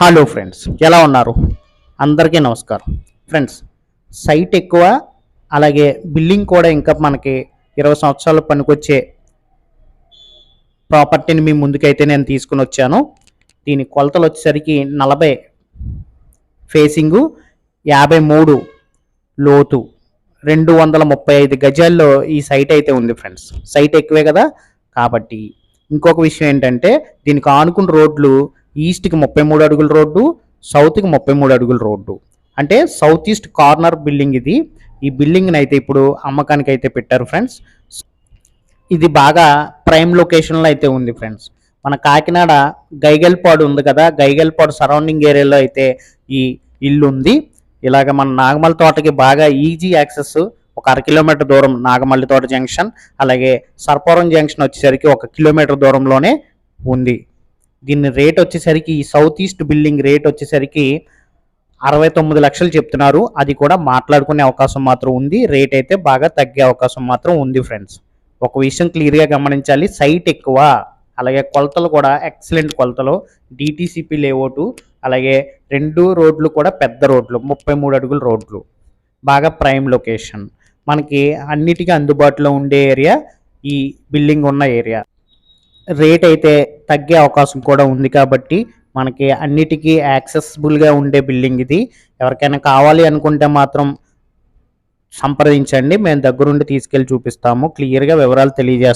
Hello friends ఎలా ఉన్నారు? అందరికీ నమస్కారం. ఫ్రెండ్స్ సైట్ ఎక్కువ అలాగే బిల్డింగ్ కూడా ఇంకా మనకి ఇరవై సంవత్సరాలు పనికొచ్చే ప్రాపర్టీని మీ ముందుకైతే నేను తీసుకుని వచ్చాను. దీని కొలతలు వచ్చేసరికి నలభై ఫేసింగు యాభై మూడు లోతు రెండు వందల ముప్పై ఐదు గజాల్లో ఈ సైట్ అయితే ఉంది ఫ్రెండ్స్ సైట్ ఎక్కువే కదా? కాబట్టి ఇంకొక విషయం ఏంటంటే దీనికి ఆనుకున్న రోడ్లు ఈస్ట్కి ముప్పై మూడు అడుగుల రోడ్డు సౌత్కి ముప్పై మూడు అడుగుల రోడ్డు. అంటే సౌత్ ఈస్ట్ కార్నర్ బిల్డింగ్ ఇది. ఈ బిల్డింగ్ని అయితే ఇప్పుడు అమ్మకానికి అయితే పెట్టారు ఫ్రెండ్స్. ఇది బాగా ప్రైమ్ లొకేషన్లో అయితే ఉంది ఫ్రెండ్స్. మన కాకినాడ గైగల్పాడు ఉంది కదా గైగల్పాడు సరౌండింగ్ ఏరియాలో అయితే ఈ ఇల్లు ఉంది. ఇలాగ మన నాగమల్లి తోటకి బాగా ఈజీ యాక్సెస్ ఒక అర కిలోమీటర్ దూరం నాగమల్లి తోట జంక్షన్ అలాగే సర్పవరం జంక్షన్ వచ్చేసరికి ఒక కిలోమీటర్ దూరంలోనే ఉంది. దీని రేట్ వచ్చేసరికి ఈ సౌత్ ఈస్ట్ బిల్డింగ్ రేట్ వచ్చేసరికి అరవై తొమ్మిది లక్షలు చెప్తున్నారు. అది కూడా మాట్లాడుకునే అవకాశం మాత్రం ఉంది. రేట్ అయితే బాగా తగ్గే అవకాశం మాత్రం ఉంది ఫ్రెండ్స్ ఒక విషయం క్లియర్గా గమనించాలి. సైట్ ఎక్కువ అలాగే కొలతలు కూడా ఎక్సలెంట్ కొలతలు. డిటీసీపీ లేఅవుట్ అలాగే రెండు రోడ్లు కూడా పెద్ద రోడ్లు ముప్పై మూడు అడుగుల రోడ్లు. బాగా ప్రైమ్ లొకేషన్ మనకి అన్నిటికీ అందుబాటులో ఉండే ఏరియా ఈ బిల్డింగ్ ఉన్న ఏరియా రేట్ అయితే తగ్గే అవకాశం కూడా ఉంది కాబట్టి మనకి అన్నిటికీ యాక్సెసిబుల్గా ఉండే బిల్డింగ్ ఇది. ఎవరికైనా కావాలి అనుకుంటే మాత్రం సంప్రదించండి. మేము దగ్గరుండి తీసుకెళ్ళి చూపిస్తాము. క్లియర్గా వివరాలు తెలియజేస్తాము